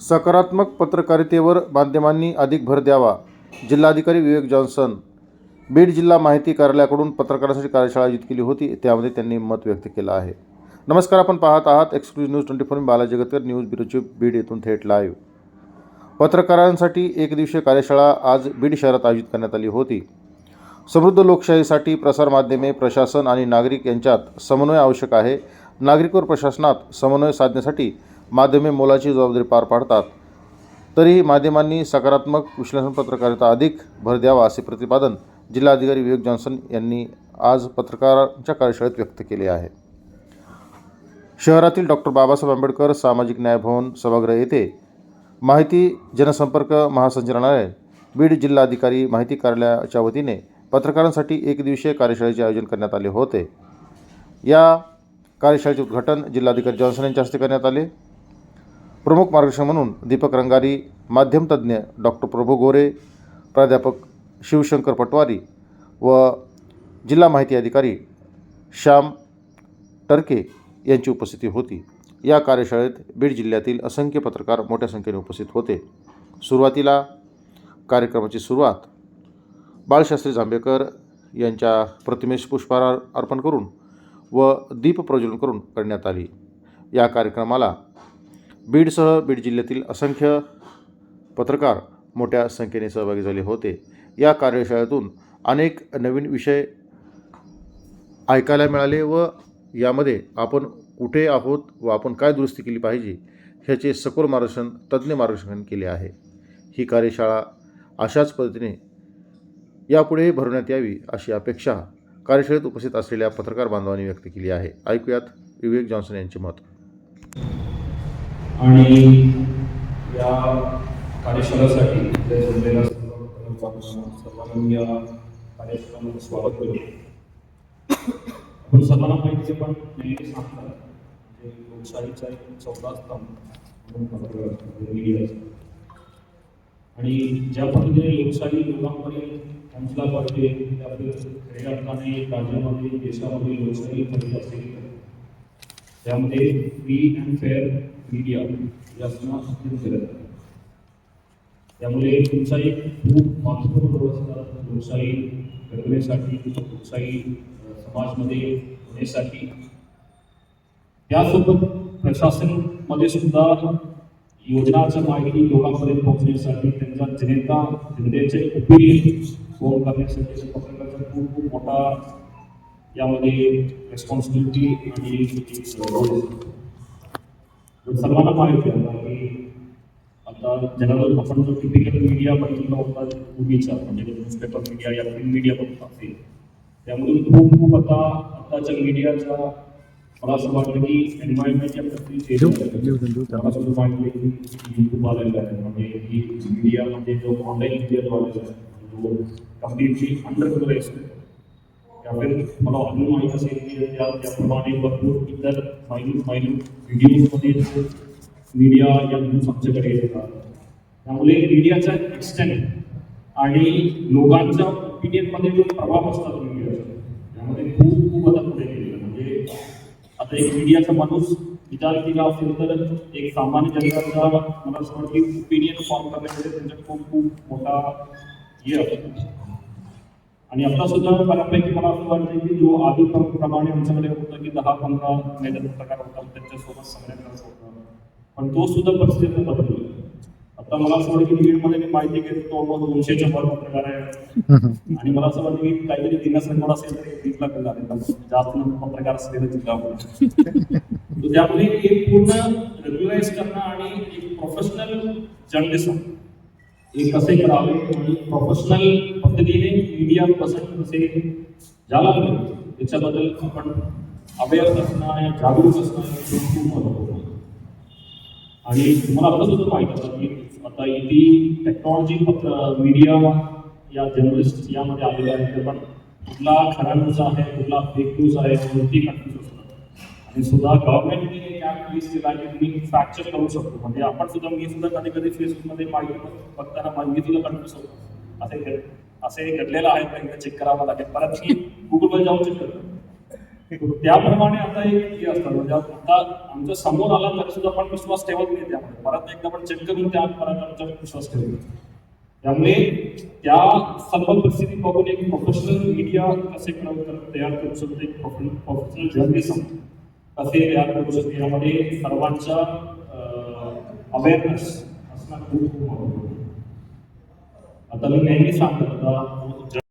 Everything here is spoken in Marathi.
सकारात्मक पत्रकारितेवर माध्यमांनी अधिक भर द्यावा जिल्हाधिकारी विवेक जॉन्सन. बीड जिल्हा माहिती कार्यालयाकडून पत्रकारांसाठी कार्यशाळा आयोजित केली होती त्यामध्ये त्यांनी मत व्यक्त केलं आहे. नमस्कार आपण पाहत आहात exclusive news twenty four Bala Jagtakar news ब्युरोची Beed येथून थेट लाईव्ह. पत्रकारांसाठी एक दिवसीय कार्यशाळा आज बीड शहरात आयोजित करण्यात आली होती. समृद्ध लोकशाहीसाठी प्रसारमाध्यमे प्रशासन आणि नागरिक यांच्यात समन्वय आवश्यक आहे. नागरिक व प्रशासनात समन्वय साधण्यासाठी माध्यमे मोलाची जबाबदारी पार पाडतात. तरीही माध्यमांनी सकारात्मक विश्लेषण पत्रकारिता अधिक भर द्यावा असे प्रतिपादन जिल्हाधिकारी विवेक जॉन्सन यांनी आज पत्रकारांच्या कार्यशाळेत व्यक्त केले आहे. शहरातील डॉक्टर बाबासाहेब आंबेडकर सामाजिक न्याय भवन सभागृह येथे माहिती जनसंपर्क महासंचालनालय बीड जिल्हाधिकारी माहिती कार्यालयाच्या वतीने पत्रकारांसाठी एक दिवसीय कार्यशाळेचे आयोजन करण्यात आले होते. या कार्यशाळेचे उद्घाटन जिल्हाधिकारी जॉन्सन यांच्या हस्ते करण्यात आले. प्रमुख मार्गदर्शक म्हणून दीपक रंगारी माध्यमतज्ज्ञ डॉक्टर प्रभू गोरे प्राध्यापक शिवशंकर पटवारी व जिल्हा माहिती अधिकारी श्याम टर्के यांची उपस्थिती होती. या कार्यशाळेत बीड जिल्ह्यातील असंख्य पत्रकार मोठ्या संख्येने उपस्थित होते. सुरुवातीला कार्यक्रमाची सुरुवात बाळशास्त्री जांभेकर यांच्या प्रतिमेस पुष्पहार अर्पण करून व दीप प्रज्वलन करून करण्यात आली. या कार्यक्रमाला बीडसह बीड जिल्ह्यातील असंख्य पत्रकार मोठ्या संख्येने सहभागी झाले होते. या कार्यशाळेतून अनेक नवीन विषय ऐकायला मिळाले व यामध्ये आपण कुठे आहोत व आपण काय दुरुस्ती केली पाहिजे ह्याचे सखोल मार्गदर्शन तज्ज्ञ मार्गदर्शन केले आहे. ही कार्यशाळा अशाच पद्धतीने यापुढेही भरवण्यात यावी अशी अपेक्षा कार्यशाळेत उपस्थित असलेल्या पत्रकार बांधवांनी व्यक्त केली आहे. ऐकूयात विवेक जॉन्सन यांचे मत. आणि या कार्यशाळेसाठी इथे जमलेल्या सर्वांना या कार्यशाळेमध्ये स्वागत करतो आपण सर्वांना माहिती पण नेहमी सांगतात म्हणजे लोकशाहीचा एक चौथा स्तंभ आणि ज्या पद्धतीने लोकशाही लोकांपर्यंत पोहोचला पाहिजे त्या खऱ्या अर्थाने राज्यामध्ये देशामध्ये लोकशाही फलित असेल त्यामध्ये फ्री अँड फेअर मीडिया यासना असणं अत्यंत आहे त्यामुळे तुमचा एक खूप महत्त्वपूर्ण व्यवस्था लोकशाही घडवण्यासाठी लोकशाही समाजमध्ये होण्यासाठी. त्यासोबत प्रशासनमध्ये सुद्धा योजनाच्या माहिती लोकांपर्यंत पोहोचण्यासाठी त्यांचा जनता जनतेचे उपयोग फोन करण्यासाठी पत्रकाराचा खूप खूप मोठा यामध्ये रेस्पॉन्सिबिलिटी आणि रोल असतो. सर्वांना माहिती आहे की आता जनरल आपण जो टिपिकल मीडिया बघितला होता पूर्वीचा म्हणजे न्यूजपेपर मीडिया या प्रिंट मीडिया बघत असेल त्यामधून खूप खूप आता आताच्या मीडियाच्या मला असं वाटतं की एन्व्हायरमेंट या प्रत्येक मला असं वाटतं की युट्यूब आलेलं आहे. म्हणजे ही मीडिया म्हणजे जो ऑनलाईन मीडिया जो आलेला आहे जो कम्प्लिटली अंडर असतो त्यावेळी मला अजून माहीत असेल. की त्या त्याप्रमाणे भरपूर इतर मायन्यूट फाईल व्हिडिओजमध्ये मीडिया या न्यूज आमच्याकडे येतात. त्यामुळे मीडियाचा एक्सटेंड आणि लोकांच्या ओपिनियनमध्ये जो प्रभाव असतात मीडियाचा त्यामध्ये खूप खूप आता पुढे गेलेलं आहे. म्हणजे आता एक मीडियाचा माणूस विचार केला असेल तर एक सामान्य जनताचा मला असं वाटतं की ओपिनियन फॉर्म करण्यामध्ये त्यांचा खूप खूप मोठा हे असतो. आणि आता सुद्धा बऱ्यापैकी मला असं वाटतं की जो आधी प्रमाणे आमच्याकडे होतं की दहा पंधरा मेजर प्रकार होता त्यांच्यासोबत सगळ्यांनाच होता पण तो सुद्धा परिस्थिती बदलली. आता मला असं वाटतं की बीडमध्ये मी माहिती घेतो तो मग दोनशेच्या वर पत्रकार आहे आणि मला असं वाटतं की काहीतरी दिनास रेकॉर्ड असेल तरी एक वीस जास्त पत्रकार असलेलं जिल्हा होता. तर त्यामुळे पूर्ण रेग्युलाइज करणं आणि एक प्रोफेशनल जर्नलिस्ट ज्याला मिळेल त्याच्याबद्दल आपण अवेअर असणं जागरूक असणं हे खूप. आणि तुम्हाला सुद्धा माहित असतं की आता इथे टेक्नॉलॉजी मीडिया या जर्नलिस्ट यामध्ये आलेले आहेत ते पण कुठला खरा न्यूज़ आहे कुठला फेक न्यूज़ आहे कोणती आणि सुद्धा गव्हर्नमेंटने या ॲप केला की तुम्ही फ्रॅक्चर करू शकतो. म्हणजे आपण सुद्धा मी सुद्धा कधी कधी फेसबुकमध्ये माहिती बघताना मा- मी सुद्धा कन्फ्यूज होतो असे घड- असे घडलेलं आहे. पण एकदा चेक करावं लागेल. परत मी गुगलवर जाऊन चेक करतो. त्याप्रमाणे आता एक हे असतं. म्हणजे आता आमच्यासमोर आला तरी सुद्धा आपण विश्वास ठेवत नाही त्यामध्ये. परत एकदा आपण चेक करून त्या परत आमच्यावर विश्वास ठेवतो. त्यामुळे त्या सर्व परिस्थिती बघून एक प्रोफेशनल मीडिया कसे तयार करू शकतो? एक प्रोफेशनल जर्नलिझम कसे तयार करू शकतो यामध्ये सर्वांच्या अवेअरनेस असणं खूप खूप महत्त्वाचं आता मी नेहमी सांगतो आता